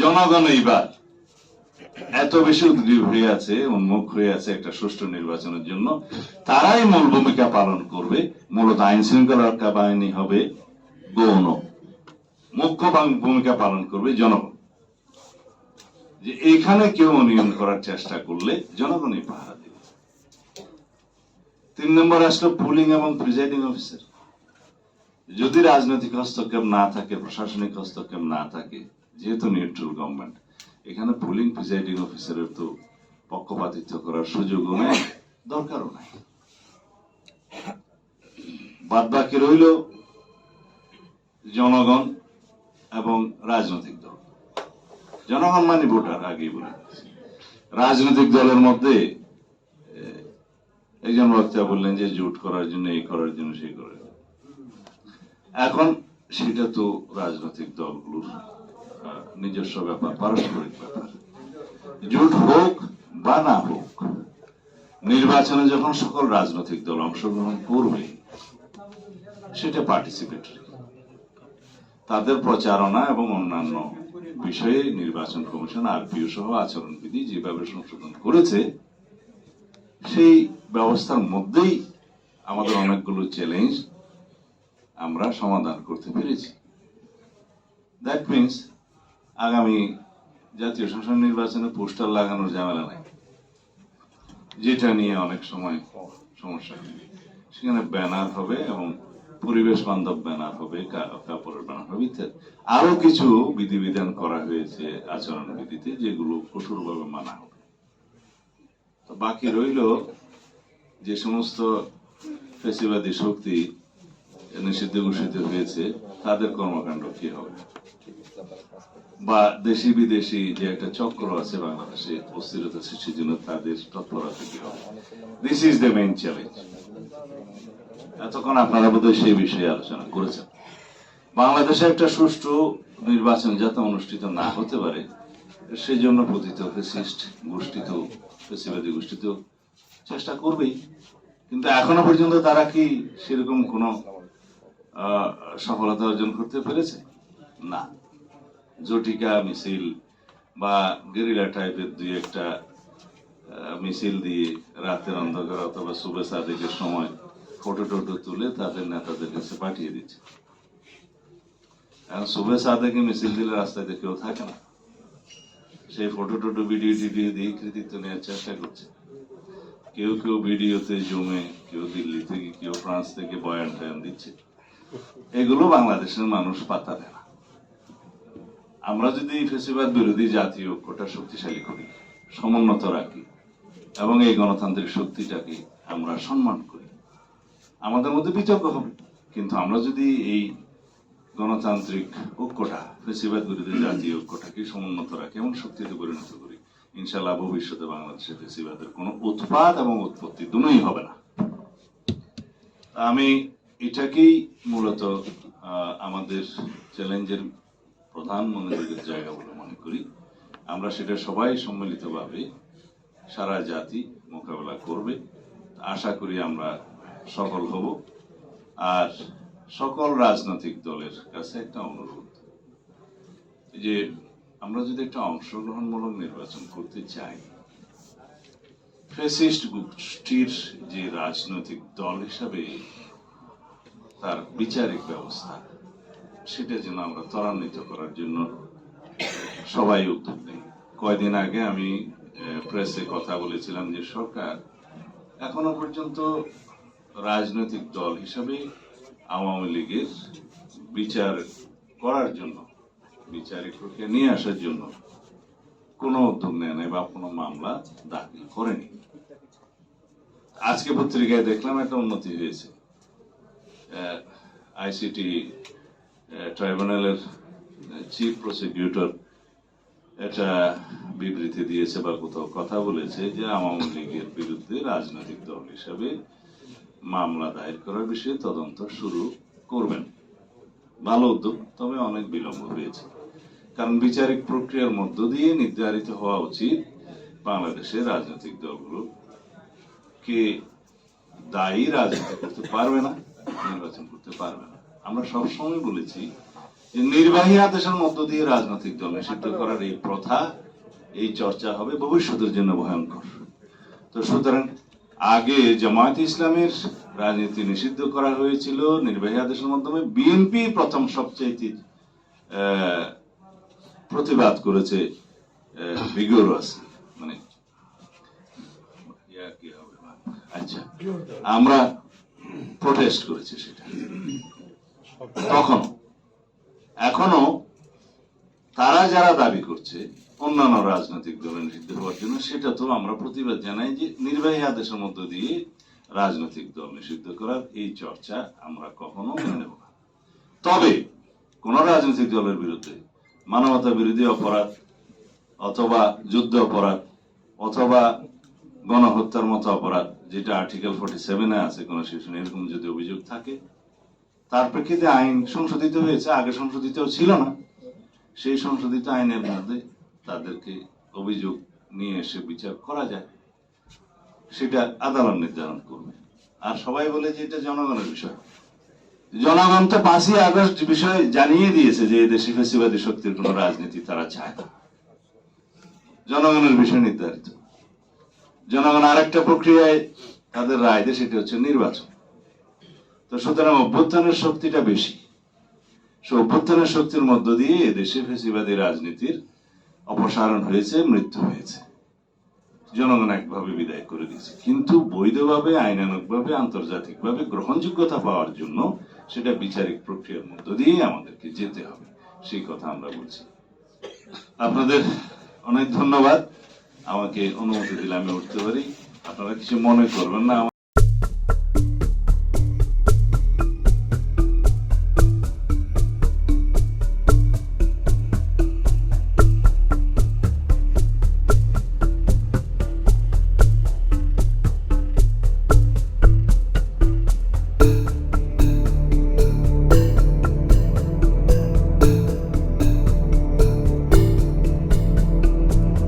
জনগণ এইবার এত বেশি উদ্গ্রীব হয়ে আছে, উন্মুখ হয়ে আছে একটা সুষ্ঠু নির্বাচনের জন্য। তারাই মূল ভূমিকা পালন করবে। মূলত আইন শৃঙ্খলা রক্ষা বাহিনী হবে গৌণ। মুখ্য ভূমিকা পালন করবে জনগণ। যে এইখানে কেউ অনিয়ম করার চেষ্টা করলে জনগণই পাহারা দেবে। তিন নম্বর আসলো পুলিং এবং প্রিজাইডিং অফিসার। যদি রাজনৈতিক হস্তক্ষেপ না থাকে, প্রশাসনিক হস্তক্ষেপ না থাকে যেহেতু নিউট্রাল গভর্নমেন্ট এখানে পুলিং প্রিজাইডিং অফিসারের তো পক্ষপাতিত্ব করার সুযোগও নেই, দরকারও নাই। বাদ বাকি রইল জনগণ এবং রাজনৈতিক দল। জনগণ মানে ভোটার, আগেই বলে রাজনৈতিক দলের মধ্যে একজন বক্তা বললেন যে জোট করার জন্য, এই করার জন্য, সেই করার এখন সেটা তো রাজনৈতিক দলগুলোর নিজস্ব ব্যাপার, পারস্পরিক ব্যাপার। জোট হোক বা না হোক, নির্বাচনে যখন সকল রাজনৈতিক দল অংশগ্রহণ করবে, সেটা পার্টিসিপেটরি তাদের প্রচারণা এবং অন্যান্য বিষয়ে নির্বাচন কমিশন, আরপিও সহ আচরণবিধি যেভাবে সংশোধন করেছে, সেই ব্যবস্থার মধ্যেই আমাদের অনেকগুলো চ্যালেঞ্জ আমরা সমাধান করতে পেরেছি। দ্যাট মিনস আগামী জাতীয় সংসদ নির্বাচনে পোস্টার লাগানোর ঝামেলা নাই। যেটা নিয়ে অনেক সময় সমস্যা সেখানে ব্যানার হবে এবং পরিবেশ বান্ধব ব্যানার হবে কাপড়ের ব্যানার হবে, ইত্যাদি। আরও কিছু বিধিবিধান করা হয়েছে আচরণ বিধিতে যেগুলো কঠোরভাবে মানা হবে। তো বাকি রইল যে সমস্ত ফেসিবাদী শক্তি নিষিদ্ধ ঘোষিত হয়েছে, তাদের কর্মকাণ্ড কি হবে? বা দেশি বিদেশি যে একটা চক্র আছে বাংলাদেশে অস্থিরতা সৃষ্টির জন্য তাদের তৎপরতা কি হবে this is the main challenge এতক্ষণ আপনারা বোধহয় সেই বিষয়ে আলোচনা করেছেন। বাংলাদেশে একটা সুষ্ঠু নির্বাচন যাতে অনুষ্ঠিত না হতে পারে সেই জন্য পতিত ফেসিস্ট গোষ্ঠী তো ফেসিবাদী তো চেষ্টা করবেই। কিন্তু এখনও পর্যন্ত তারা কি সেরকম কোনো সফলতা অর্জন করতে পেরেছে? না। জটিকা মিছিল বা গেরিলা টাইপের দুই একটা মিছিল দিয়ে রাতের অন্ধকার অথবা শুভে সাদেকের সময় ফটো টটো তুলে তাদের নেতাদের কাছে পাঠিয়ে দিচ্ছে। এখন শুভে সাদেকে মিছিল দিলে রাস্তায় কেউ থাকে না। সেই ফটো টটো, ভিডিও টিডিও দিয়ে কৃতিত্ব নেওয়ার চেষ্টা করছে। কেউ কেউ ভিডিওতে জমে, কেউ দিল্লি থেকে, কেউ ফ্রান্স থেকে বয়ান টয়ান দিচ্ছে। এগুলো বাংলাদেশের মানুষ পাতা দেয় আমরা যদি ফেসিবাদ বিরোধী জাতীয় ঐক্যটা শক্তিশালী করি, সমুন্নত রাখি, এবং এই গণতান্ত্রিক শক্তিটাকে আমরা সম্মান করি, আমাদের মধ্যে বিতর্ক হবে। কিন্তু আমরা যদি এই গণতান্ত্রিক ঐক্যটা, ফেসিবাদ বিরোধী জাতীয় ঐক্যটাকে সমুন্নত রাখি এবং শক্তিতে পরিণত করি ইনশাল্লাহ ভবিষ্যতে বাংলাদেশে ফেসিবাদের কোনো উৎপাদ এবং উৎপত্তি দুটোই হবে না। আমি এটাকেই মূলত আমাদের চ্যালেঞ্জের প্রধান মনোযোগের জায়গা বলে মনে করি। আমরা সেটা সবাই সম্মিলিতভাবে সারা জাতি মোকাবেলা করবে। আশা করি আমরা সফল হব। আর সকল রাজনৈতিক দলের কাছে একটা অনুরোধ। যে আমরা যদি একটা অংশগ্রহণমূলক নির্বাচন করতে চাই ফেসিস্ট গোষ্ঠীর যে রাজনৈতিক দল হিসাবে তার বিচারিক ব্যবস্থা সেটা যেন আমরা ত্বরান্বিত করার জন্য সবাই উদ্যোগ নেই। কয়দিন আগে আমি প্রেসে কথা বলেছিলাম যে সরকার এখনও পর্যন্ত রাজনৈতিক দল হিসাবে আওয়ামী লীগের বিচার করার জন্য, বিচারিক প্রক্রিয়া নিয়ে আসার জন্য কোনো উদ্যোগ নেয় নাই বা কোনো মামলা দাখিল করেনি। আজকে পত্রিকায় দেখলাম একটা উন্নতি হয়েছে। আইসিটি ট্রাইব্যুনালের চিফ প্রসিকিউটর একটা বিবৃতি দিয়েছে বা কোথাও কথা বলেছে যে আওয়ামী লীগের বিরুদ্ধে রাজনৈতিক দল হিসাবে মামলা দায়ের করার বিষয়ে তদন্ত শুরু করবেন। ভালো উদ্যোগ, তবে অনেক বিলম্ব হয়েছে। কারণ বিচারিক প্রক্রিয়ার মধ্য দিয়ে নির্ধারিত হওয়া উচিত বাংলাদেশের রাজনৈতিক দলগুলো কে দায়ী রাজনীতি করতে পারবে না, নির্বাচন করতে পারবে না। আমরা সবসময় বলেছি যে নির্বাহী আদেশের মধ্য দিয়ে রাজনৈতিক দল নিষিদ্ধ করার এই প্রথা এই চর্চা হবে ভবিষ্যতের জন্য ভয়ঙ্কর। তো সুতরাং আগে জামায়াত ইসলামের রাজনীতি নিষিদ্ধ করা হয়েছিল নির্বাহী আদেশের মাধ্যমে। বিএনপি প্রথম সবচেয়ে আহ, প্রতিবাদ করেছে মানে আচ্ছা আমরা প্রোটেস্ট করেছি সেটা। তখন এখনও তারা যারা দাবি করছে অন্যান্য রাজনৈতিক দলের নিষিদ্ধ হওয়ার জন্য, সেটা তো আমরা প্রতিবাদ জানাই যে নির্বাহী আদেশের মধ্য দিয়ে রাজনৈতিক দল নিষিদ্ধ করার এই চর্চা আমরা কখনো মেনে নেব না। তবে কোন রাজনৈতিক দলের বিরুদ্ধে মানবতা বিরোধী অপরাধ অথবা যুদ্ধ অপরাধ অথবা গণহত্যার মতো অপরাধ, যেটা আর্টিকেল ফোর্টি সেভেনে আছে, কোন শিশু এরকম যদি অভিযোগ থাকে তার প্রেক্ষিতে আইন সংশোধিত হয়েছে? আগে সংশোধিত ছিল না। সেই সংশোধিত আইনের মধ্যে তাদেরকে অভিযোগ নিয়ে এসে বিচার করা যায়। সেটা আদালত নির্ধারণ করবে। আর সবাই বলে যে এটা জনগণের বিষয়। জনগণ তো পাঁচই আগস্ট বিষয় জানিয়ে দিয়েছে যে এদেশে ফেসিবাদী শক্তির কোন রাজনীতি তারা চায় না। জনগণের বিষয় নির্ধারিত। জনগণ আরেকটা প্রক্রিয়ায় তাদের রায় দেয়, সেটা হচ্ছে নির্বাচন। তো সুতরাং অভ্যুত্থানের শক্তিটা বেশি। সে অভ্যুত্থানের শক্তির মধ্য দিয়ে এদেশে ফেসিবাদী রাজনীতির অপসারণ হয়েছে, মৃত্যু হয়েছে। জনগণ একভাবে বিদায় করে দিয়েছে। কিন্তু বৈধভাবে, আইনানুগভাবে, আন্তর্জাতিকভাবে গ্রহণযোগ্যতা পাওয়ার জন্য সেটা বিচারিক প্রক্রিয়ার মধ্য দিয়ে আমাদেরকে যেতে হবে। সেই কথা আমরা বলছি। আপনাদের অনেক ধন্যবাদ। আমাকে অনুমতি দিলে আমি উঠতে পারি। আপনারা কিছু মনে করবেন না।